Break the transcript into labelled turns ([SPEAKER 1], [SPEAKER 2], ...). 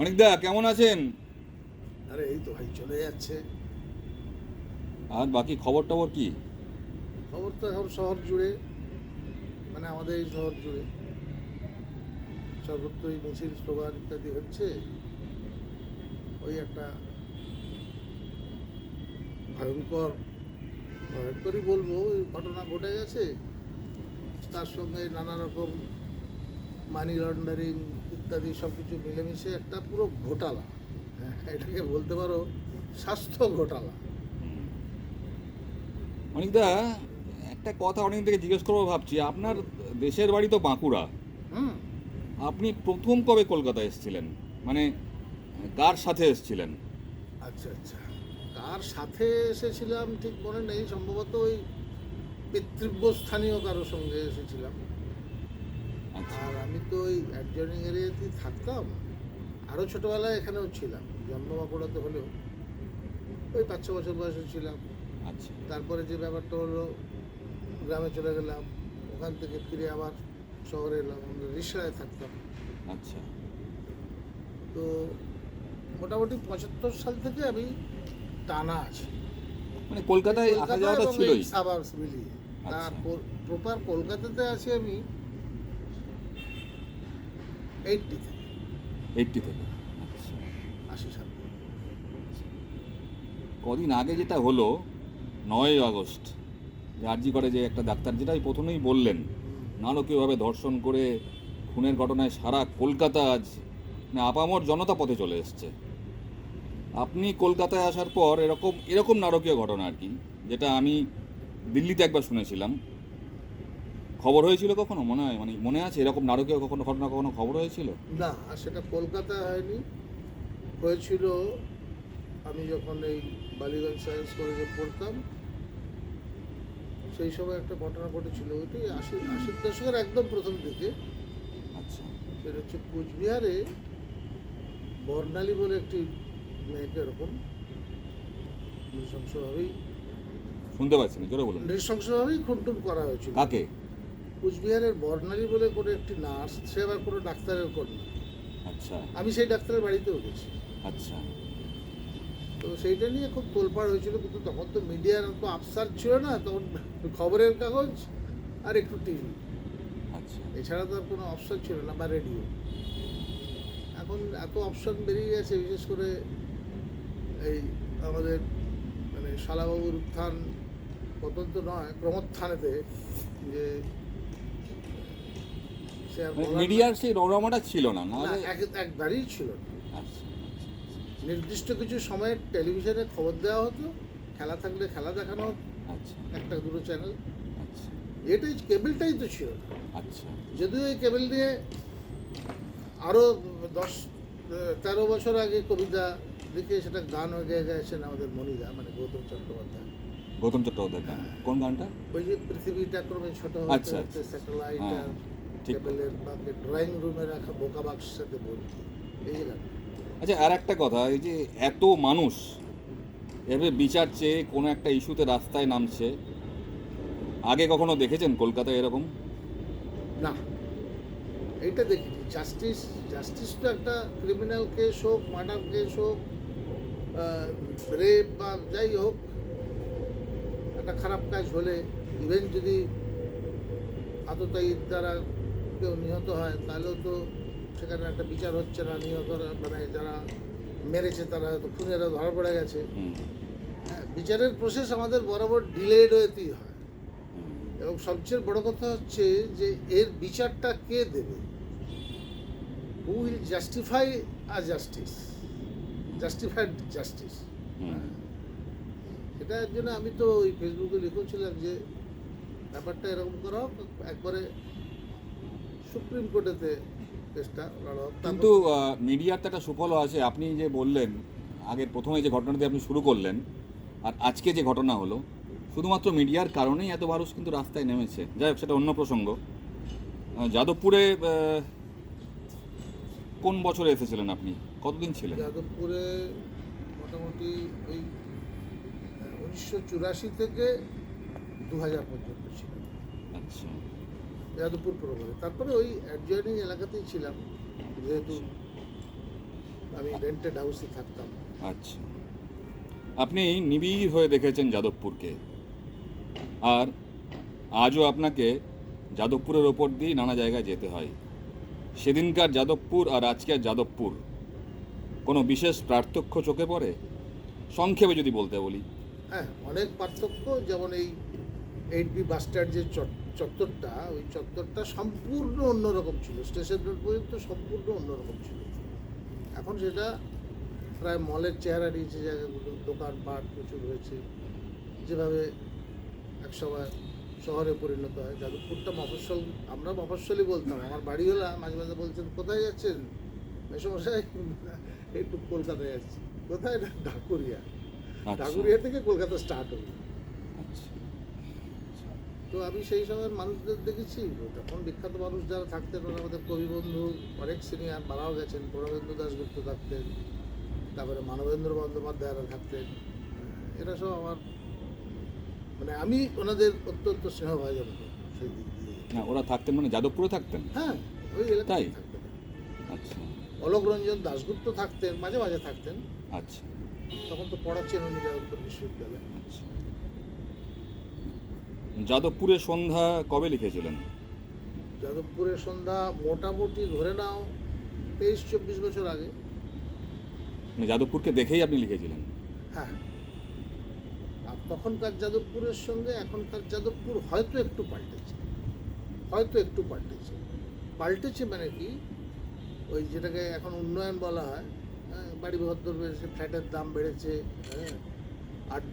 [SPEAKER 1] অনিকদা কেমন আছেন?
[SPEAKER 2] আরে এই তো ভাই চলে যাচ্ছে।
[SPEAKER 1] আর বাকি খবর টবর কি?
[SPEAKER 2] খবর তো এখন শহর জুড়ে মানে আমাদের এই শহর জুড়ে। সর্বত্রই মিছিল স্লোগান ইত্যাদি হচ্ছে। ওই একটা ভয়ঙ্কর ভয়ঙ্করই বলব ওই ঘটনা ঘটে গেছে। তার সঙ্গে নানা রকম মানি লন্ডারিং ইত্যাদি সব কিছু মিলেমিশে একটা পুরো ঘোটালা। হ্যাঁ, এটাকে বলতে পারো স্বাস্থ্য ঘোটালা।
[SPEAKER 1] অনিকদা একটা কথা অনেক থেকে জিজ্ঞেস করব ভাবছি আপনার দেশের বাড়ি তো বাঁকুড়া।
[SPEAKER 2] হুম।
[SPEAKER 1] আপনি প্রথম কবে কলকাতা এসেছিলেন? মানে কার সাথে এসেছিলেন?
[SPEAKER 2] আচ্ছা আচ্ছা। কার সাথে এসেছিলাম ঠিক মনে নেই সম্ভবত ওই পিতৃব্য স্থানীয় কারোর সঙ্গে এসেছিলাম। আর আমি তো ওই অ্যাডজয়নিং এরিয়াতেই থাকতাম। আরও ছোটোবেলায় এখানেও ছিলাম। জন্ম বাঁকুড়াতে হলেও। ওই পাঁচ ছ বছর বয়সে ছিলাম।
[SPEAKER 1] আচ্ছা।
[SPEAKER 2] তারপরে যে ব্যাপারটা হলো গ্রামে চলে গেলাম। ওখান থেকে ফিরে আবার শহরে এলাম। আমরা রিসরায় থাকতাম।
[SPEAKER 1] আচ্ছা।
[SPEAKER 2] তো মোটামুটি পঁচাত্তর সাল থেকে আমি টানা আছি।
[SPEAKER 1] মানে কলকাতায় আসা যাওয়াটা ছিলই?
[SPEAKER 2] সাবার্স মিলিয়ে।
[SPEAKER 1] আচ্ছা।
[SPEAKER 2] আর প্রপার কলকাতাতে আছি আমি এইটটি থেকে।
[SPEAKER 1] এইটটি থেকে।
[SPEAKER 2] আশি সাল
[SPEAKER 1] কদিন আগে যেটা হলো নয় আগস্ট যে আরজি করে যে একটা ডাক্তার যেটা প্রথমেই বললেন নারকীয়ভাবে ধর্ষণ করে খুনের ঘটনায় সারা কলকাতা আজ মানে আপামর জনতা পথে চলে এসছে। আপনি কলকাতায় আসার পর এরকম এরকম নারকীয় ঘটনা আর কি যেটা আমি দিল্লিতে একবার শুনেছিলাম। খবর হয়েছিল কখনো? মনে হয় মানে মনে আছে এরকম নারকীয় কখনো ঘটনা কখনো খবর হয়েছিল?
[SPEAKER 2] না আর সেটা কলকাতা হয়নি। হয়েছিল আমি যখন এই বালিগঞ্জ সায়েন্স কলেজে পড়তাম সেই সময় একটা ঘটনা ঘটেছিল ওইটাই আশি আশির দশকের একদম প্রথম দিকে।
[SPEAKER 1] আচ্ছা।
[SPEAKER 2] সেটা হচ্ছে কুচবিহারে বর্ণালী বলে একটি মেয়েকে এরকম নৃশংসভাবেই
[SPEAKER 1] শুনতে পাচ্ছি না জোরে বলুন।
[SPEAKER 2] নৃশংসভাবেই খুনটুন করা হয়েছিল।
[SPEAKER 1] কাকে?
[SPEAKER 2] কুচবিহারের বর্ণালী বলে কোনো একটি নার্স সে আবার কোনো ডাক্তারের কন্যা
[SPEAKER 1] আচ্ছা।
[SPEAKER 2] আমি সেই ডাক্তারের বাড়িতেও গেছি।
[SPEAKER 1] আচ্ছা।
[SPEAKER 2] তো সেইটা নিয়ে খুব তোলপাড় হয়েছিল কিন্তু তখন তো মিডিয়ার তো আফসার ছিল না তখন খবরের কাগজ আর একটু টিভি।
[SPEAKER 1] আচ্ছা।
[SPEAKER 2] এছাড়া তো আর কোনো অপশন ছিল না বা রেডিও। এখন এত অপশন বেরিয়ে গেছে বিশেষ করে এই আমাদের মানে শালাবাবুর উত্থান পতন তো নয় ক্রমোত্থানেতে যে
[SPEAKER 1] মিডিয়ার সেই রমরমাটা ছিল না
[SPEAKER 2] একবারই ছিল।
[SPEAKER 1] আচ্ছা
[SPEAKER 2] নির্দিষ্ট কিছু সময়ে টেলিভিশনে খবর দেওয়া হতো খেলা থাকলে খেলা দেখানো হতো
[SPEAKER 1] আচ্ছা।
[SPEAKER 2] একটা দুটো চ্যানেল
[SPEAKER 1] আচ্ছা।
[SPEAKER 2] এটাই কেবলটাই তো ছিল।
[SPEAKER 1] আচ্ছা।
[SPEAKER 2] যদিও এই কেবল নিয়ে আরও দশ তেরো বছর আগে কবিতা লিখে সেটা গান হয়ে গিয়ে গেছেন আমাদের মনিদা মানে গৌতম চট্টোপাধ্যায়।
[SPEAKER 1] গৌতম চট্টোপাধ্যায় গান। কোন গানটা?
[SPEAKER 2] ওই যে পৃথিবীটা ক্রমে ছোট
[SPEAKER 1] আচ্ছা,
[SPEAKER 2] হচ্ছে
[SPEAKER 1] আচ্ছা।
[SPEAKER 2] স্যাটেলাইট
[SPEAKER 1] হ্যাঁ,
[SPEAKER 2] বা ড্রয়িং রুমে রাখা বোকা বাক্সের সাথে ভর্তি যে
[SPEAKER 1] আচ্ছা আর একটা কথা এই যে এত মানুষ এভাবে বিচার চেয়ে কোনো একটা ইস্যুতে রাস্তায় নামছে আগে কখনো দেখেছেন কলকাতায় এরকম?
[SPEAKER 2] না। এইটা দেখিনি। জাস্টিস জাস্টিস তো একটা ক্রিমিনাল কেস হোক মার্ডার কেস হোক রেপ বা যাই হোক একটা খারাপ কাজ হলে ইভেন যদি আততায়ীর দ্বারা কেউ নিহত হয় তাহলেও তো সেখানে একটা বিচার হচ্ছে না নিহতরা মানে যারা মেরেছে তারা হয়তো খুনেরা ধরা পড়ে গেছে। হ্যাঁ, বিচারের প্রসেস আমাদের বরাবর ডিলেড হয়েতেই হয়। এবং সবচেয়ে বড় কথা হচ্ছে যে এর বিচারটা কে দেবে? Who will justify a justice justified justice. সেটার জন্য আমি তো ওই ফেসবুকে লিখেছিলাম যে ব্যাপারটা এরকম করা হোক একবারে সুপ্রিম কোর্টেতে কেসটা
[SPEAKER 1] কিন্তু মিডিয়ার তো একটা সুফলও আছে। আপনি যে বললেন আগের প্রথমে যে ঘটনা দিয়ে আপনি শুরু করলেন আর আজকে যে ঘটনা হলো শুধুমাত্র মিডিয়ার কারণেই এত মানুষ কিন্তু রাস্তায় নেমেছে। যাই হোক সেটা অন্য প্রসঙ্গ। যাদবপুরে কোন বছরে এসেছিলেন আপনি? কতদিন ছিলেন?
[SPEAKER 2] যাদবপুরে মোটামুটি ওই উনিশশো চুরাশি থেকে দু হাজার পর্যন্ত ছিল
[SPEAKER 1] আচ্ছা।
[SPEAKER 2] যাদবপুর প্রভাবে তারপরে ওই অ্যাডজয়নিং এলাকাতেই ছিলাম যেহেতু আমি রেন্টেড হাউসে থাকতাম।
[SPEAKER 1] আচ্ছা। আপনি নিবিড় হয়ে দেখেছেন যাদবপুরকে। আর আজও আপনাকে যাদবপুরের ওপর দিয়ে নানা জায়গায় যেতে হয়। সেদিনকার যাদবপুর আর আজকের যাদবপুর কোনো বিশেষ পার্থক্য চোখে পড়ে? সংক্ষেপে যদি বলতে বলি।
[SPEAKER 2] হ্যাঁ অনেক পার্থক্য যেমন এই এইট বি বাস যে চট- চত্বরটা ওই চত্বরটা সম্পূর্ণ অন্যরকম ছিল। স্টেশন রোড পর্যন্ত সম্পূর্ণ অন্যরকম ছিল। এখন সেটা প্রায় মলের চেহারা নিয়েছে জায়গাগুলো দোকানপাট প্রচুর হয়েছে যেভাবে একসময় শহরে পরিণত হয়। যাদবপুরটা মফস্বল আমরা মফস্বলই বলতাম। আমার বাড়ি হলো মাঝে মাঝে বলছেন কোথায় যাচ্ছেন? মেসমশাই একটু কলকাতায় যাচ্ছি কোথায়? না ঢাকুরিয়া।
[SPEAKER 1] আচ্ছা।
[SPEAKER 2] ঢাকুরিয়া থেকে কলকাতা স্টার্ট হলো। তো আমি সেই সময়ের মানুষদের দেখেছি। তখন বিখ্যাত মানুষ যারা থাকতেন আমাদের কবিবন্ধু অনেক সিনিয়র মারাও গেছেন। প্রণবেন্দ্র দাশগুপ্ত থাকতেন তারপরে মানবেন্দ্র বন্দ্যোপাধ্যায়রা থাকতেন। এরা সব আমার মানে আমি ওনাদের অত্যন্ত স্নেহভাজন সেই দিক দিয়ে।
[SPEAKER 1] না ওরা থাকতেন মানে যাদবপুরে থাকতেন?
[SPEAKER 2] হ্যাঁ ওই এলাকায়
[SPEAKER 1] তাই?
[SPEAKER 2] থাকতেন।
[SPEAKER 1] আচ্ছা।
[SPEAKER 2] অলোক রঞ্জন দাশগুপ্ত থাকতেন মাঝে মাঝে থাকতেন।
[SPEAKER 1] আচ্ছা।
[SPEAKER 2] তখন তো পড়াচ্ছেন উনি যাদবপুর বিশ্ববিদ্যালয়ে।
[SPEAKER 1] আচ্ছা। যাদবপুরের সন্ধ্যা কবে লিখেছিলেন?
[SPEAKER 2] যাদবপুরের সন্ধ্যা মোটামুটি ধরে নাও তেইশ চব্বিশ বছর আগে।
[SPEAKER 1] মানে যাদবপুরকে দেখেই আপনি লিখেছিলেন?
[SPEAKER 2] হ্যাঁ। আর তখনকার যাদবপুরের সঙ্গে এখনকার যাদবপুর হয়তো একটু পাল্টেছে। হয়তো একটু পাল্টেছে। পাল্টেছে মানে কি? ওই যেটাকে এখন উন্নয়ন বলা হয় হ্যাঁ, বাড়ি ভদ্র বেড়েছে ফ্ল্যাটের দাম বেড়েছে হ্যাঁ আড্ডা